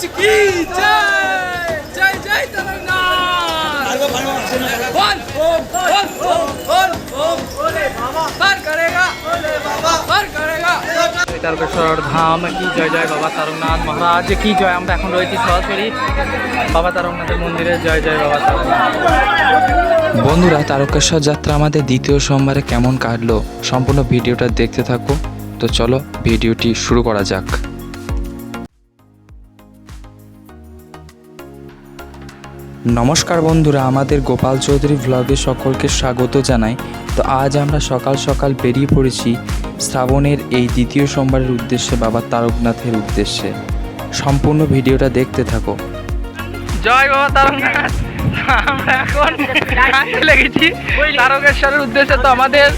রাজ কি? জয় জয় জয় বাবা। পার করেগা। ওলে বাবা। তারকেশ্বর ধাম কি জয় জয় বাবা তারকনাথ মহারাজ কি জয় আমরা এখন রয়েছি সরাসরি বাবা তারকনাথের মন্দিরে। জয় জয় বাবা বন্ধুরা তারকেশ্বর যাত্রা আমাদের দ্বিতীয় সোমবারে কেমন কাটলো সম্পূর্ণ ভিডিওটা দেখতে থাকো। তো চলো ভিডিওটি শুরু করা যাক। নমস্কার বন্ধুরা আমাদের গোপাল চৌধুরী ভ্লগে সকলকে স্বাগত জানাই। তো আজ আমরা সকাল সকাল বেরিয়ে পড়েছি শ্রাবণের এই দ্বিতীয় সোমবারের উদ্দেশ্যে বাবা তারকনাথের উদ্দেশ্যে। সম্পূর্ণ ভিডিওটা দেখতে থাকো। জয় বাবা তারকনাথ। আমরা এখন লেগেছি তারকেশ্বরের উদ্দেশ্যে। তো আমাদের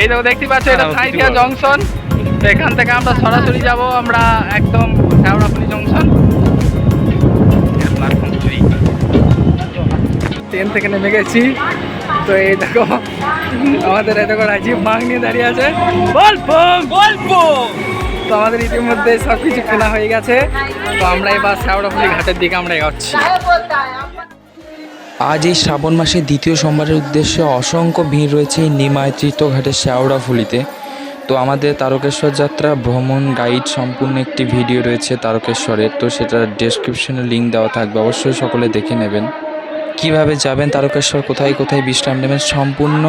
এই দেখো দেখতে পাচ্ছ এটা সাঁইথিয়া জংশন। এখান থেকে আমরা সরাসরি যাব আমরা একদম জংশন। ট্রেন থেকে নেমে গেছি। তো এই দেখো আমাদের এই দেখো রাজীব মাং নিয়ে দাঁড়িয়ে আছে। বলব বলব তো আমাদের ইতিমধ্যে সব কিছু কেনা হয়ে গেছে। তো আমরা এবার শ্যাওড়াফুলি ঘাটের দিকে আমরা এগোচ্ছি। আজ এই শ্রাবণ মাসের দ্বিতীয় সোমবারের উদ্দেশ্যে অসংখ্য ভিড় রয়েছে এই নিমায় তীর্থঘাটের শেওড়াফুলিতে তো আমাদের তারকেশ্বর যাত্রা ভ্রমণ গাইড সম্পূর্ণ একটি ভিডিও রয়েছে তারকেশ্বরের। তো সেটা ডেসক্রিপশনে লিঙ্ক দেওয়া থাকবে অবশ্যই সকলে দেখে নেবেন। কীভাবে যাবেন তারকেশ্বর, কোথায় কোথায় বিশ্রাম নেবেন, সম্পূর্ণ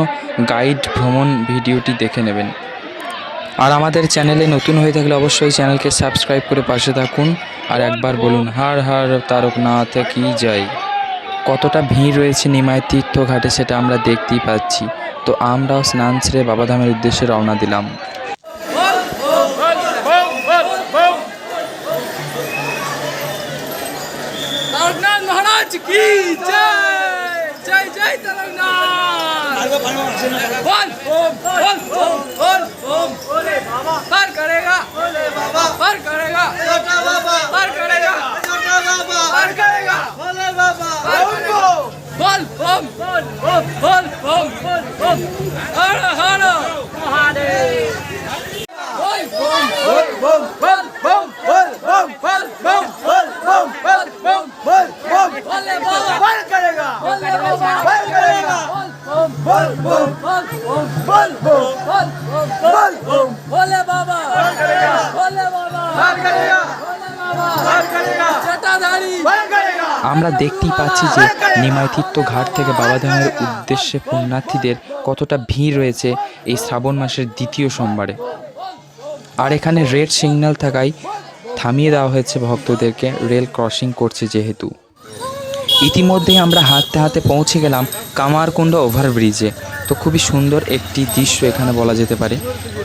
গাইড ভ্রমণ ভিডিওটি দেখে নেবেন। আর আমাদের চ্যানেলে নতুন হয়ে থাকলে অবশ্যই চ্যানেলকে সাবস্ক্রাইব করে পাশে থাকুন। আর একবার বলুন, হার হার তারকনাথ কি যায় কতটা ভিড় রয়েছে নিমায় তীর্থ ঘাটে সেটা আমরা দেখতেই পাচ্ছি। তো আমরাও স্নান ছেড়ে বাবাধামের উদ্দেশ্যে রওনা দিলাম। महाराज की जय जय जय तेलंगाना बोल ओम बोल ओम बोल ओम बोले बाबा। पर करेगा। बोले बाबा। पर करेगा। पर करेगा। पर करेगा। बोले बाबा। बोल ओम बोल। ओम बोल ओम बोल ओम हर हर। जटाधारी पर करेगा আমরা দেখতেই পাচ্ছি যে নিমাই তীর্থ ঘাট থেকে বাবাধামের উদ্দেশ্যে পুণ্যার্থীদের কতটা ভিড় রয়েছে এই শ্রাবণ মাসের দ্বিতীয় সোমবারে আর এখানে রেড সিগন্যাল থাকায় থামিয়ে দেওয়া হয়েছে ভক্তদেরকে রেল ক্রসিং করছে যেহেতু ইতিমধ্যেই আমরা হাঁটতে হাঁটতে পৌঁছে গেলাম কামারকুণ্ড ওভারব্রিজে। তো খুবই সুন্দর একটি দৃশ্য এখানে বলা যেতে পারে।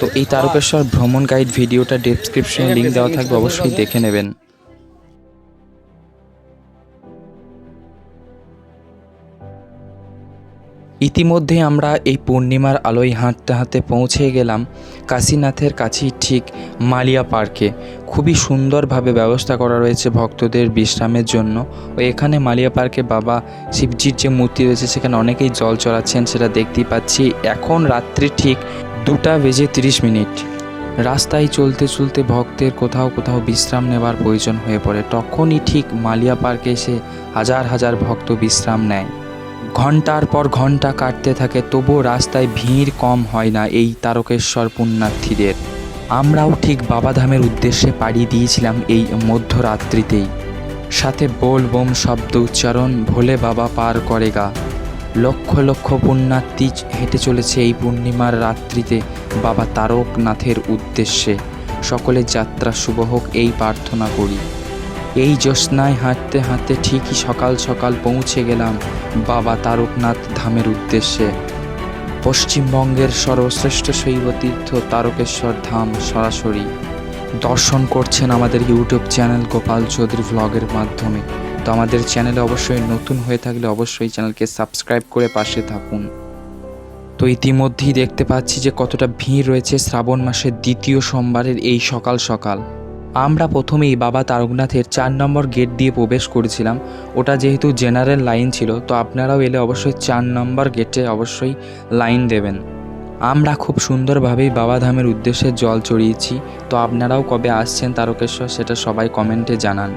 তো এই তারকেশ্বর ভ্রমণ গাইড ভিডিওটা ডেসক্রিপশনে লিঙ্ক দেওয়া থাকবে, অবশ্যই দেখে নেবেন। ইতিমধ্যে আমরা এই পূর্ণিমার আলোয় হাঁটতে হাঁটতে পৌঁছে গেলাম কাশীনাথের কাছেই ঠিক মালিয়া পার্কে। খুবই সুন্দরভাবে ব্যবস্থা করা রয়েছে ভক্তদের বিশ্রামের জন্য। ও এখানে মালিয়া পার্কে বাবা শিবজির যে মূর্তি রয়েছে, সেখানে অনেকেই জল চড়াচ্ছেন, সেটা দেখতেই পাচ্ছি। এখন রাত্রি ঠিক দুটা বেজে তিরিশ মিনিট। রাস্তায় চলতে চলতে ভক্তের কোথাও কোথাও বিশ্রাম নেবার প্রয়োজন হয়ে পড়ে। তখনই ঠিক মালিয়া পার্কে এসে হাজার হাজার ভক্ত বিশ্রাম নেয়। ঘণ্টার পর ঘণ্টা কাটতে থাকে, তবুও রাস্তায় ভিড় কম হয় না এই তারকেশ্বর পুণ্যার্থীদের। আমরাও ঠিক বাবাধামের উদ্দেশ্যে পাড়ি দিয়েছিলাম এই মধ্যরাত্রিতেই। সাথে বোল বোম শব্দ উচ্চারণ, ভোলে বাবা পার করে গা। লক্ষ লক্ষ পুণ্যার্থী হেঁটে চলেছে এই পূর্ণিমার রাত্রিতে বাবা তারকনাথের উদ্দেশ্যে। সকলের যাত্রা শুভ হোক, এই প্রার্থনা করি। এই জ্যোৎস্নায় হাঁটতে হাঁটতে ঠিকই সকাল সকাল পৌঁছে গেলাম। বাবা তারকনাথ ধামের উদ্দেশ্যে। পশ্চিমবঙ্গের সর্বশ্রেষ্ঠ শৈব তীর্থ তারকেশ্বর ধাম সরাসরি। দর্শন করছেন আমাদের ইউটিউব চ্যানেল গোপাল চৌধুরী ভ্লগের মাধ্যমে। তো আমাদের চ্যানেলে অবশ্যই নতুন হয়ে থাকলে অবশ্যই চ্যানেলকে সাবস্ক্রাইব করে পাশে থাকুন। তো ইতিমধ্যেই দেখতে পাচ্ছি যে কতটা ভিড় রয়েছে শ্রাবণ মাসের দ্বিতীয় সোমবারের এই সকাল সকাল। আমরা প্রথমেই বাবা তারকনাথের চার নম্বর গেট দিয়ে প্রবেশ করেছিলাম। ওটা যেহেতু জেনারেল লাইন ছিল, তো আপনারাও এলে অবশ্যই চার নম্বর গেটে অবশ্যই লাইন দেবেন। আমরা খুব সুন্দরভাবেই বাবাধামের উদ্দেশ্যে জল চড়িয়েছি, তো আপনারাও কবে আসছেন তারকেশ্বর সেটা সবাই কমেন্টে জানান।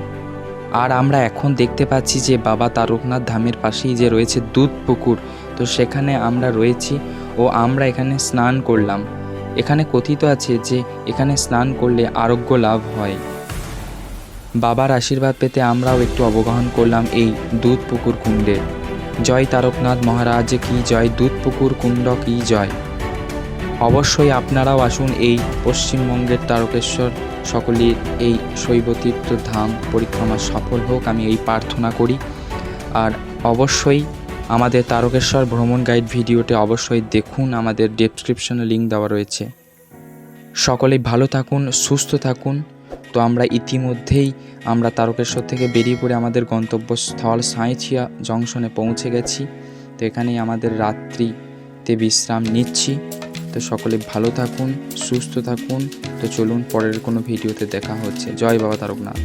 আর আমরা এখন দেখতে পাচ্ছি যে বাবা তারকনাথ ধামের পাশেই যে রয়েছে দুধ পুকুর তো সেখানে আমরা রয়েছি ও আমরা এখানে স্নান করলাম। এখানে কথিত আছে যে এখানে স্নান করলে আরোগ্য লাভ হয়। বাবার আশীর্বাদ পেতে আমরাও একটু অবগাহন করলাম এই দুধ পুকুর কুণ্ডে। জয় তারকনাথ মহারাজ, কি জয় দুধ পুকুর কুণ্ড, কি জয়। অবশ্যই আপনারাও আসুন এই পশ্চিমবঙ্গের তারকেশ্বর সকলের এই শৈবতীর্থ ধাম পরিক্রমা সফল হোক, আমি এই প্রার্থনা করি। আর অবশ্যই আমাদের তারকেশ্বর ভ্রমণ গাইড ভিডিওটি অবশ্যই দেখুন, আমাদের ডেসক্রিপশনে লিঙ্ক দেওয়া রয়েছে। সকলেই ভালো থাকুন, সুস্থ থাকুন। তো আমরা ইতিমধ্যেই আমরা তারকেশ্বর থেকে বেরিয়ে পড়ে আমাদের গন্তব্যস্থল সাঁইথিয়া জংশনে পৌঁছে গেছি। তো এখানেই আমাদের রাত্রিতে বিশ্রাম নিচ্ছি। তো সকলে ভালো থাকুন, সুস্থ থাকুন। তো চলুন পরের কোনো ভিডিওতে দেখা হচ্ছে। জয় বাবা তারকনাথ।